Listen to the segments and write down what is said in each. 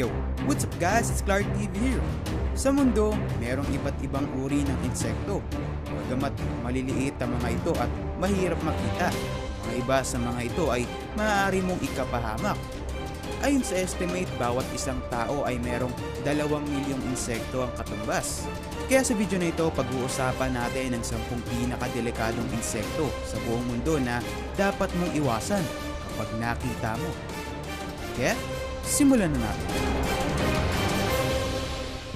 Yo, what's up guys? It's Clark TV here. Sa mundo, merong iba't ibang uri ng insekto. Bagamat maliliit ang mga ito at mahirap makita, mga iba sa mga ito ay maaari mong ikapahamak. Ayon sa estimate, bawat isang tao ay merong dalawang milyong insekto ang katumbas. Kaya sa video na ito, pag-uusapan natin ang 10 pinakadelikadong insekto sa buong mundo na dapat mong iwasan kapag nakita mo. Kaya, simulan na natin.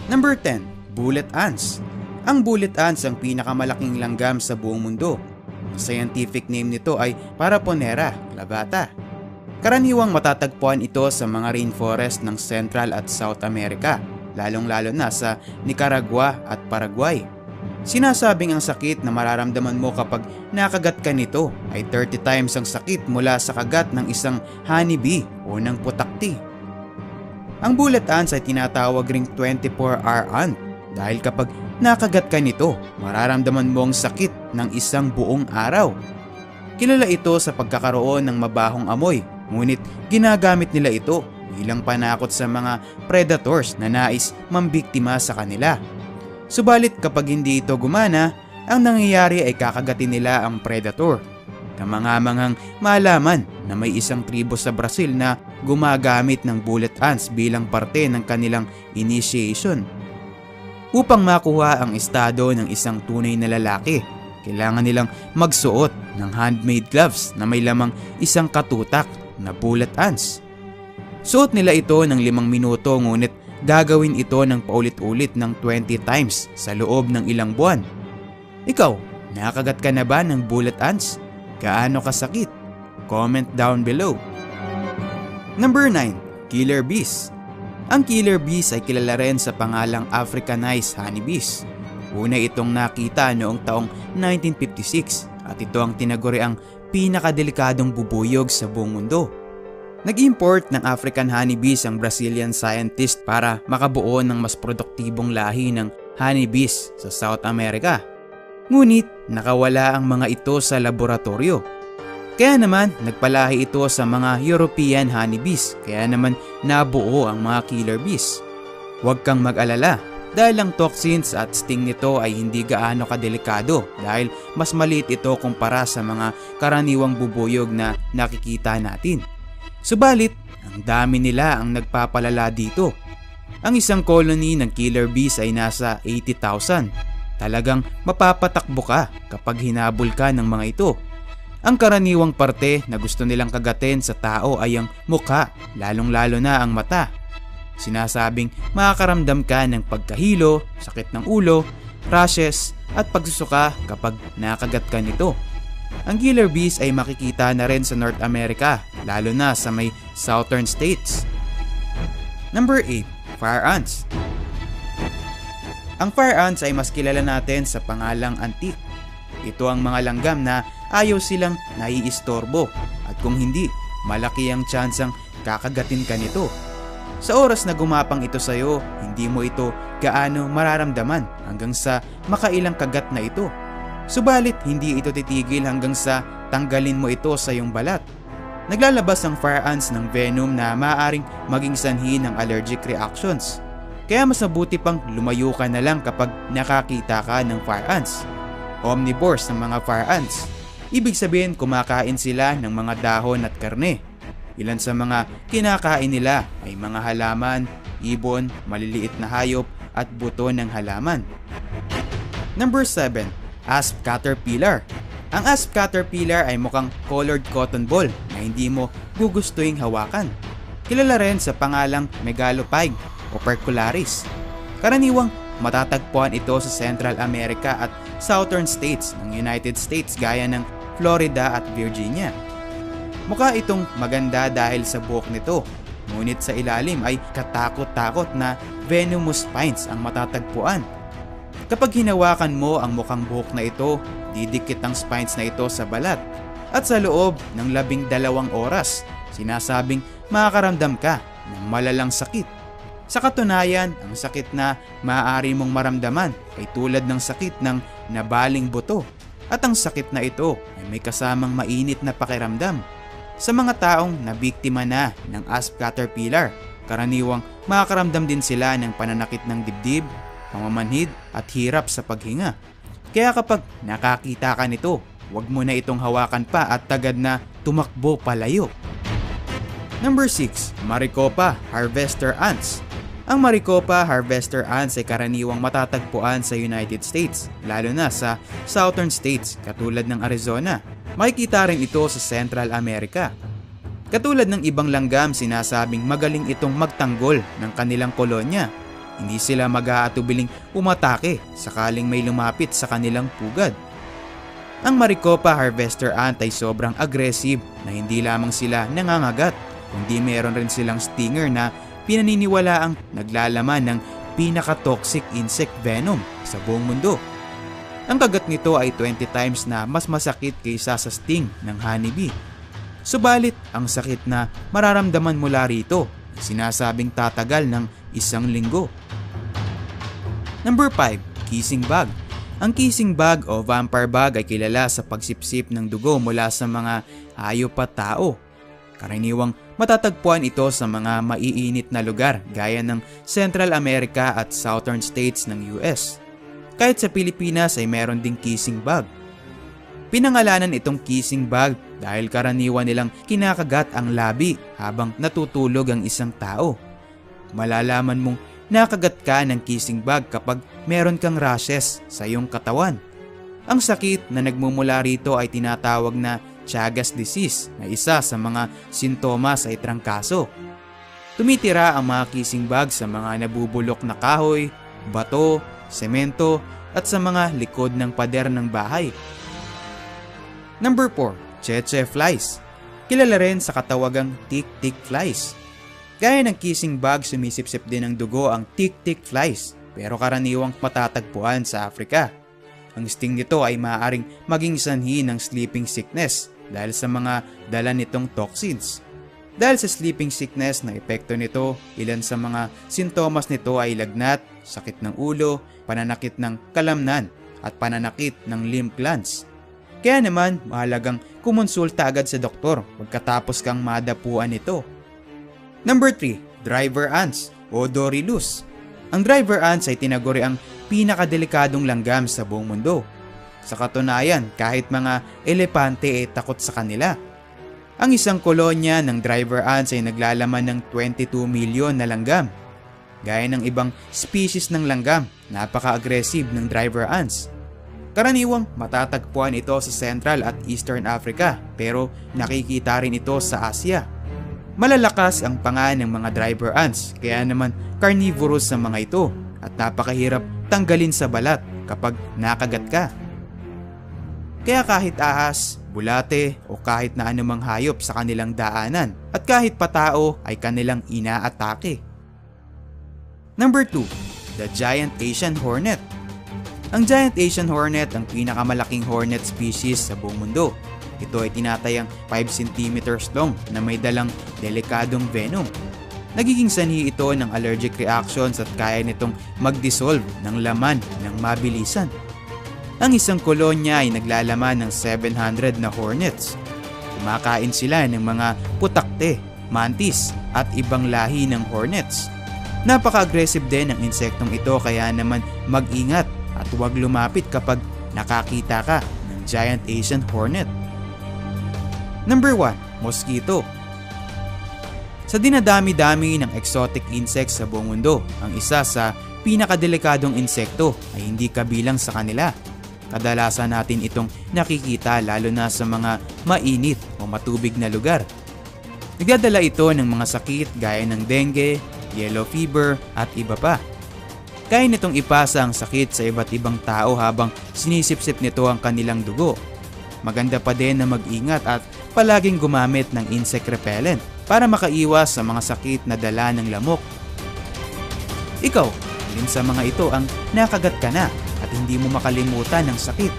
Number 10, Bullet Ants. Ang bullet ants ang pinakamalaking langgam sa buong mundo. Ang scientific name nito ay Paraponera clavata. Karaniwang matatagpuan ito sa mga rainforest ng Central at South America, lalong-lalo na sa Nicaragua at Paraguay. Sinasabing ang sakit na mararamdaman mo kapag nakagat ka nito ay 30 times ang sakit mula sa kagat ng isang honeybee o ng putakti. Ang bullet ants ay tinatawag ring 24-hour ant dahil kapag nakagat ka nito, mararamdaman mo ang sakit ng isang buong araw. Kilala ito sa pagkakaroon ng mabahong amoy Ngunit ginagamit nila ito bilang panakot sa mga predators na nais mambiktima sa kanila. Subalit kapag hindi ito gumana, ang nangyayari ay kakagatin nila ang predator. Kamangamangang malaman na may isang tribo sa Brazil na gumagamit ng bullet ants bilang parte ng kanilang initiation. Upang makuha ang estado ng isang tunay na lalaki, kailangan nilang magsuot ng handmade gloves na may lamang isang katutak na bullet ants. Suot nila ito ng limang minuto ngunit gagawin ito ng paulit-ulit ng 20 times sa loob ng ilang buwan. Ikaw, nakagat ka na ba ng bullet ants? Gaano kasakit? Comment down below. Number 9. Killer Bees Ang killer bees ay kilala rin sa pangalang Africanized honeybees. Una itong nakita noong taong 1956 at ito ang tinaguriang pinakadelikadong bubuyog sa buong mundo. Nag-import ng African honeybees ang Brazilian scientist para makabuo ng mas produktibong lahi ng honeybees sa South America. Ngunit nakawala ang mga ito sa laboratorio. Kaya naman nagpalahi ito sa mga European honeybees kaya naman nabuo ang mga killer bees. Huwag kang mag-alala dahil ang toxins at sting nito ay hindi gaano kadelikado dahil mas maliit ito kumpara sa mga karaniwang bubuyog na nakikita natin. Subalit, ang dami nila ang nagpapalala dito. Ang isang colony ng killer bees ay nasa 80,000. Talagang mapapatakbo ka kapag hinabol ka ng mga ito. Ang karaniwang parte na gusto nilang kagatin sa tao ay ang mukha, lalong-lalo na ang mata Sinasabing makakaramdam ka ng pagkahilo, sakit ng ulo, rashes at pagsusuka kapag nakagat ka nito. Ang killer bees ay makikita na rin sa North America, lalo na sa may southern states. Number 8. Fire Ants Ang fire ants ay mas kilala natin sa pangalang antique. Ito ang mga langgam na ayaw silang naiistorbo at kung hindi, malaki ang tsansang kakagatin ka nito sa oras na gumapang ito sa iyo, hindi mo ito gaano mararamdaman hanggang sa makailang kagat na ito. Subalit hindi ito titigil hanggang sa tanggalin mo ito sa iyong balat. Naglalabas ang fire ants ng venom na maaaring maging sanhi ng allergic reactions. Kaya mas mabuti pang lumayo ka na lang kapag nakakita ka ng fire ants. Omnivores ng mga fire ants. Ibig sabihin kumakain sila ng mga dahon at karne Ilan sa mga kinakain nila ay mga halaman, ibon, maliliit na hayop at buto ng halaman. Number 7. Asp Caterpillar Ang asp caterpillar ay mukhang colored cotton ball na hindi mo gugustuhin hawakan. Kilala rin sa pangalang megalopyge o percularis. Karaniwang matatagpuan ito sa Central America at Southern states ng United States gaya ng Florida at Virginia. Mukha itong maganda dahil sa buhok nito, ngunit sa ilalim ay katakot-takot na venomous spines ang matatagpuan. Kapag hinawakan mo ang mukhang buhok na ito, didikit ang spines na ito sa balat. At sa loob ng labing dalawang oras, sinasabing makakaramdam ka ng malalang sakit. Sa katunayan, ang sakit na maaari mong maramdaman ay tulad ng sakit ng nabaling buto. At ang sakit na ito ay may kasamang mainit na pakiramdam sa mga taong nabiktima na ng asp caterpillar, karaniwang makakaramdam din sila ng pananakit ng dibdib, pamamanhid at hirap sa paghinga. Kaya kapag nakakita ka nito, huwag mo na itong hawakan pa at tagad na tumakbo palayo. Number 6. Maricopa Harvester Ants Ang Maricopa Harvester Ants ay karaniwang matatagpuan sa United States, lalo na sa southern states katulad ng Arizona. Makikita rin ito sa Central America. Katulad ng ibang langgam, sinasabing magaling itong magtanggol ng kanilang kolonya. Hindi sila mag-aatubiling umatake sakaling may lumapit sa kanilang pugad. Ang Maricopa Harvester Ant ay sobrang aggressive na hindi lamang sila nangangagat, kundi meron rin silang stinger na pinaniniwala ang naglalaman ng pinaka-toxic insect venom sa buong mundo. Ang kagat nito ay 20 times na mas masakit kaysa sa sting ng honeybee. Subalit, ang sakit na mararamdaman mula rito ay sinasabing tatagal ng isang linggo. Number 5. Kissing Bug Ang kissing bug o vampire bug ay kilala sa pagsipsip ng dugo mula sa mga hayop at tao. Karaniwang matatagpuan ito sa mga maiinit na lugar gaya ng Central America at Southern states ng US. Kahit sa Pilipinas ay meron ding kissing bug. Pinangalanan itong kissing bug dahil karaniwan nilang kinakagat ang labi habang natutulog ang isang tao. Malalaman mong nakagat ka ng kissing bug kapag meron kang rashes sa iyong katawan. Ang sakit na nagmumula rito ay tinatawag na Chagas disease na isa sa mga sintomas ay trangkaso. Tumitira ang mga kissing bug sa mga nabubulok na kahoy, bato, semento at sa mga likod ng pader ng bahay. Number 4. Cheche flies. Kilala rin sa katawagang tick-tick flies. Gaya ng kissing bug, sumisipsip din ng dugo ang tick-tick flies pero karaniwang matatagpuan sa Africa. Ang sting nito ay maaaring maging sanhi ng sleeping sickness dahil sa mga dala nitong toxins. Dahil sa sleeping sickness na epekto nito, ilan sa mga sintomas nito ay lagnat, sakit ng ulo, pananakit ng kalamnan at pananakit ng lymph glands. Kaya naman, mahalagang kumonsulta agad sa doktor pagkatapos kang madapuan nito. Number 3. Driver ants o Dorilus. Ang driver ants ay tinaguri ang pinakadelikadong langgam sa buong mundo sa katunayan, kahit mga elepante ay takot sa kanila. Ang isang kolonya ng driver ants ay naglalaman ng 22 milyon na langgam. Gaya ng ibang species ng langgam, napaka-aggressive ng driver ants. Karaniwang matatagpuan ito sa Central at Eastern Africa pero nakikita rin ito sa Asia. Malalakas ang panga ng mga driver ants kaya naman carnivorous sa mga ito at napakahirap tanggalin sa balat kapag nakagat ka. Kaya kahit ahas, bulate o kahit na anumang hayop sa kanilang daanan at kahit patao ay kanilang inaatake. Number 2. The Giant Asian Hornet Ang Giant Asian Hornet ang pinakamalaking hornet species sa buong mundo. Ito ay tinatayang 5 cm long na may dalang delikadong venom. Nagiging sanhi ito ng allergic reactions at kaya nitong mag-dissolve ng laman ng mabilisan. Ang isang kolonya ay naglalaman ng 700 na hornets. Kumakain sila ng mga putakte, mantis at ibang lahi ng hornets. Napaka-aggressive din ng insektong ito kaya naman mag-ingat at huwag lumapit kapag nakakita ka ng giant Asian hornet. Number 1. Mosquito Sa dinadami-dami ng exotic insects sa buong mundo, ang isa sa pinakadelikadong insekto ay hindi kabilang sa kanila Kadalasan natin itong nakikita lalo na sa mga mainit o matubig na lugar. Nagdadala ito ng mga sakit gaya ng dengue, yellow fever at iba pa. Kaya nitong ipasa ang sakit sa iba't ibang tao habang sinisipsip nito ang kanilang dugo. Maganda pa din na mag-ingat at palaging gumamit ng insect repellent para makaiwas sa mga sakit na dala ng lamok. Ikaw, alin sa mga ito ang nakagat ka na at hindi mo makalimutan ng sakit.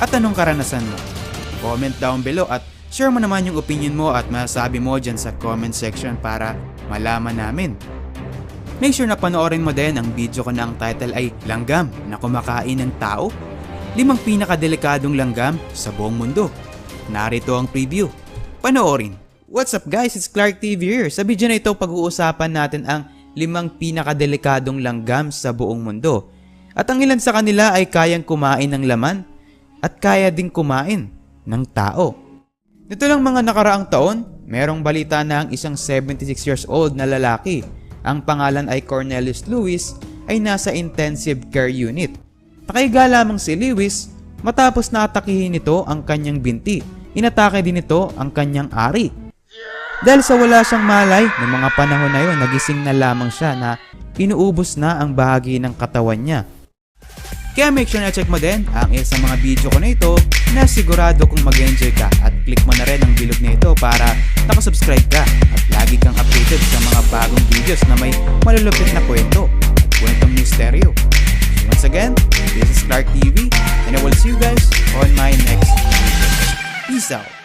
At anong karanasan mo? Comment down below at share mo naman yung opinion mo at masasabi mo dyan sa comment section para malaman namin. Make sure na panoorin mo din ang video ko na ang title ay Langgam na kumakain ng tao. Limang pinakadelikadong langgam sa buong mundo. Narito ang preview. Panoorin. What's up guys? It's Clark TV here. Sa video na ito, pag-uusapan natin ang limang pinakadelikadong langgam sa buong mundo. At ang ilan sa kanila ay kayang kumain ng laman at kaya ding kumain ng tao. Nito lang mga nakaraang taon, merong balita na ang isang 76 years old na lalaki, ang pangalan ay Cornelius Lewis, ay nasa intensive care unit. Nakaiga lamang si Lewis matapos na atakihin nito ang kanyang binti. Inatake din nito ang kanyang ari. Dahil sa wala siyang malay, noong mga panahon na yon, nagising na lamang siya na inuubos na ang bahagi ng katawan niya. Kaya make sure na check mo din ang isa sa mga video ko na ito na sigurado kung mag-enjoy ka at click mo na rin ang bilog na ito para nakasubscribe ka at lagi kang updated sa mga bagong videos na may malulupit na kwento at kwentong misteryo. Once again, this is Clark TV and I will see you guys on my next video. Peace out!